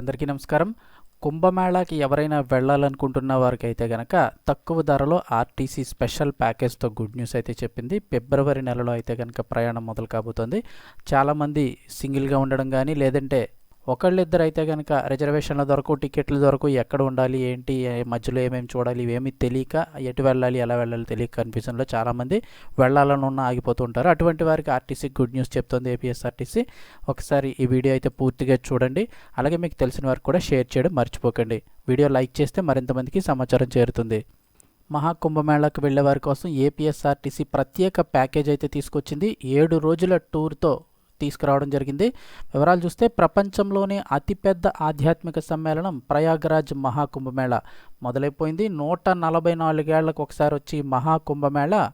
అందరికీ నమస్కారం. కుంభమేళాకి ఎవరైనా వెళ్ళాలనుకుంటున్న వారికి అయితే కనుక తక్కువ ధరలో ఆర్టీసీ స్పెషల్ ప్యాకేజ్తో గుడ్ న్యూస్ అయితే చెప్పింది. ఫిబ్రవరి నెలలో అయితే కనుక ప్రయాణం మొదలు కాబోతోంది. చాలామంది సింగిల్గా ఉండడం కానీ లేదంటే ఒకళ్ళిద్దరు అయితే కనుక రిజర్వేషన్ల దొరకు టికెట్లు దొరకు ఎక్కడ ఉండాలి ఏంటి మధ్యలో ఏమేమి చూడాలి ఇవేమీ తెలియక ఎటు వెళ్ళాలి ఎలా వెళ్ళాలి తెలియక కన్ఫ్యూజన్లో చాలామంది వెళ్ళాలని ఉన్న ఆగిపోతూ ఉంటారు. అటువంటి వారికి ఆర్టీసీ గుడ్ న్యూస్ చెప్తుంది ఏపీఎస్ఆర్టీసీ. ఒకసారి ఈ వీడియో అయితే పూర్తిగా చూడండి. అలాగే మీకు తెలిసిన వారికి కూడా షేర్ చేయడం మర్చిపోకండి. వీడియో లైక్ చేస్తే మరింతమందికి సమాచారం చేరుతుంది. మహాకుంభమేళాకు వెళ్ళే వారి కోసం ఏపీఎస్ఆర్టీసీ ప్రత్యేక ప్యాకేజ్ అయితే తీసుకొచ్చింది. ఏడు రోజుల టూర్తో తీసుకురావడం జరిగింది. వివరాలు చూస్తే ప్రపంచంలోనే అతిపెద్ద ఆధ్యాత్మిక సమ్మేళనం ప్రయాగరాజ్ మహాకుంభమేళ. మొదలైపోయింది. నూట నలభై నాలుగేళ్ళకు ఒకసారి వచ్చి మహాకుంభమేళ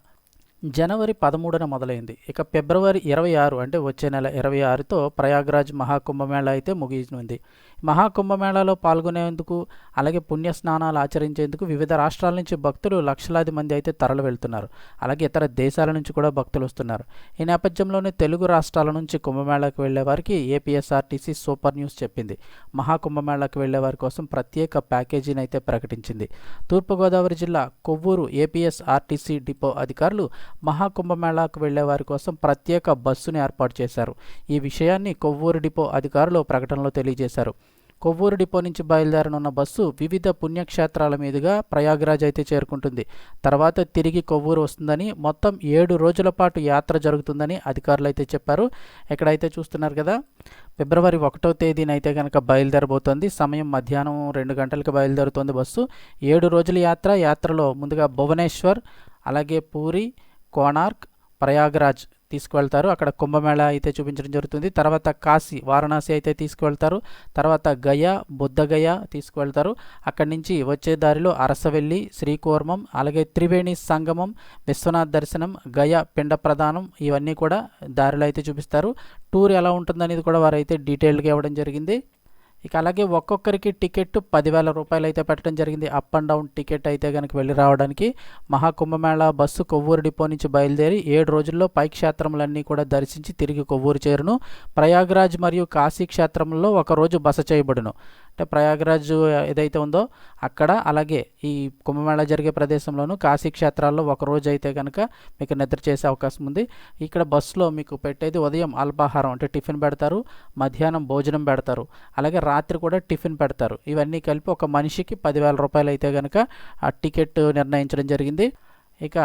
జనవరి పదమూడున మొదలైంది. ఇక ఫిబ్రవరి ఇరవై ఆరు అంటే వచ్చే నెల ఇరవై ఆరుతో ప్రయాగరాజ్ మహాకుంభమేళ అయితే ముగిసింది. మహాకుంభమేళాలో పాల్గొనేందుకు అలాగే పుణ్య స్నానాలు ఆచరించేందుకు వివిధ రాష్ట్రాల నుంచి భక్తులు లక్షలాది మంది అయితే తరలి వెళ్తున్నారు. అలాగే ఇతర దేశాల నుంచి కూడా భక్తులు వస్తున్నారు. ఈ నేపథ్యంలోనే తెలుగు రాష్ట్రాల నుంచి కుంభమేళాకు వెళ్ళే వారికి ఏపీఎస్ఆర్టీసీ సూపర్ న్యూస్ చెప్పింది. మహాకుంభమేళాకు వెళ్ళే వారి కోసం ప్రత్యేక ప్యాకేజీని అయితే ప్రకటించింది. తూర్పుగోదావరి జిల్లా కొవ్వూరు ఏపీఎస్ఆర్టీసీ డిపో అధికారులు మహాకుంభమేళాకు వెళ్ళే వారి కోసం ప్రత్యేక బస్సును ఏర్పాటు చేశారు. ఈ విషయాన్ని కొవ్వూరు డిపో అధికారులు ప్రకటనలో తెలియజేశారు. కొవ్వూరు డిపో నుంచి బయలుదేరనున్న బస్సు వివిధ పుణ్యక్షేత్రాల మీదుగా ప్రయాగ్రాజ్ అయితే చేరుకుంటుంది. తర్వాత తిరిగి కొవ్వూరు వస్తుందని మొత్తం ఏడు రోజుల పాటు యాత్ర జరుగుతుందని అధికారులు అయితే చెప్పారు. ఎక్కడైతే చూస్తున్నారు కదా ఫిబ్రవరి ఒకటో తేదీన అయితే కనుక బయలుదేరబోతోంది. సమయం మధ్యాహ్నం రెండు గంటలకు బయలుదేరుతోంది బస్సు. ఏడు రోజుల యాత్ర యాత్రలో ముందుగా భువనేశ్వర్ అలాగే పూరి కోణార్క్ ప్రయాగ్రాజ్ తీసుకువెళ్తారు. అక్కడ కుంభమేళ అయితే చూపించడం జరుగుతుంది. తర్వాత కాశీ వారణాసి అయితే తీసుకువెళ్తారు. తర్వాత గయ బుద్ధగయ తీసుకువెళ్తారు. అక్కడి నుంచి వచ్చే దారిలో అరసవెల్లి శ్రీకూర్మం అలాగే త్రివేణి సంగమం విశ్వనాథ్ దర్శనం గయ పిండ ప్రదానం ఇవన్నీ కూడా దారిలో అయితే చూపిస్తారు. టూర్ ఎలా ఉంటుందనేది కూడా వారైతే డీటెయిల్గా డీటెయిల్డ్గా ఇవ్వడం జరిగింది. ఇక అలాగే ఒక్కొక్కరికి టికెట్ పదివేల రూపాయలు అయితే పెట్టడం జరిగింది. అప్ అండ్ డౌన్ టికెట్ అయితే కనుక వెళ్ళి రావడానికి మహాకుంభమేళ బస్సు కొవ్వూరు డిపో నుంచి బయలుదేరి ఏడు రోజుల్లో పై క్షేత్రములన్నీ కూడా దర్శించి తిరిగి కొవ్వూరు చేరును. ప్రయాగ్రాజ్ మరియు కాశీ క్షేత్రంలో ఒకరోజు బస చేయబడును. అంటే ప్రయాగరాజ్ ఏదైతే ఉందో అక్కడ అలాగే ఈ కుంభమేళా జరిగే ప్రదేశంలోనూ కాశీ క్షేత్రాల్లో ఒక రోజు అయితే కనుక మీకు నిద్ర చేసే అవకాశం ఉంది. ఇక్కడ బస్సులో మీకు పెట్టేది ఉదయం అల్పాహారం అంటే టిఫిన్ పెడతారు మధ్యాహ్నం భోజనం పెడతారు అలాగే రాత్రి కూడా టిఫిన్ పెడతారు. ఇవన్నీ కలిపి ఒక మనిషికి పదివేల రూపాయలు అయితే కనుక ఆ టికెట్ నిర్ణయించడం జరిగింది. ఇక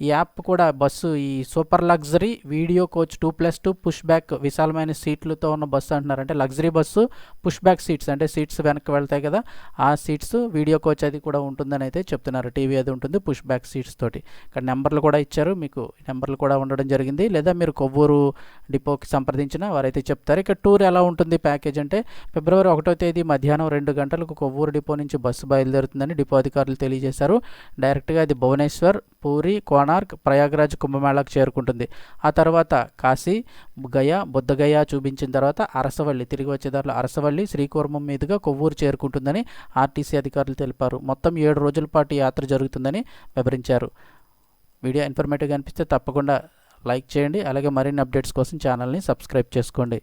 ఈ యాప్ కూడా బస్సు ఈ super luxury video coach two plus two push back విశాలమైన సీట్లతో ఉన్న బస్సు అంటున్నారు అంటే luxury bus push back seats అంటే సీట్స్ వెనక్కి వెళ్తాయి కదా ఆ సీట్స్ వీడియో కోచ్ అది కూడా ఉంటుందని అయితే చెప్తున్నారు. టీవీ అది ఉంటుంది పుష్ బ్యాక్ సీట్స్ తోటి. ఇక్కడ నెంబర్లు కూడా ఇచ్చారు మీకు నెంబర్లు కూడా ఉండడం జరిగింది. లేదా మీరు కొవ్వూరు డిపోకి సంప్రదించిన వారైతే చెప్తారు. ఇక టూర్ ఎలా ఉంటుంది ప్యాకేజ్ అంటే ఫిబ్రవరి ఒకటో తేదీ మధ్యాహ్నం రెండు గంటలకు కొవ్వూరు డిపో నుంచి బస్సు బయలుదేరుతుందని డిపో అధికారులు తెలియజేశారు. డైరెక్ట్గా అది భువనేశ్వర్ పూరి కోణార్క్ ప్రయాగ్రాజ్ కుంభమేళాకు చేరుకుంటుంది. ఆ తర్వాత కాశీ గయ బుద్ధగయ చూపించిన తర్వాత అరసవల్లి తిరిగి వచ్చే దారిలో అరసవల్లి శ్రీకూర్మం మీదుగా కొవ్వూరు చేరుకుంటుందని ఆర్టీసీ అధికారులు తెలిపారు. మొత్తం ఏడు రోజుల పాటు యాత్ర జరుగుతుందని వివరించారు. వీడియో ఇన్ఫర్మేటివ్గా అనిపిస్తే తప్పకుండా లైక్ చేయండి. అలాగే మరిన్ని అప్డేట్స్ కోసం ఛానల్ని సబ్స్క్రైబ్ చేసుకోండి.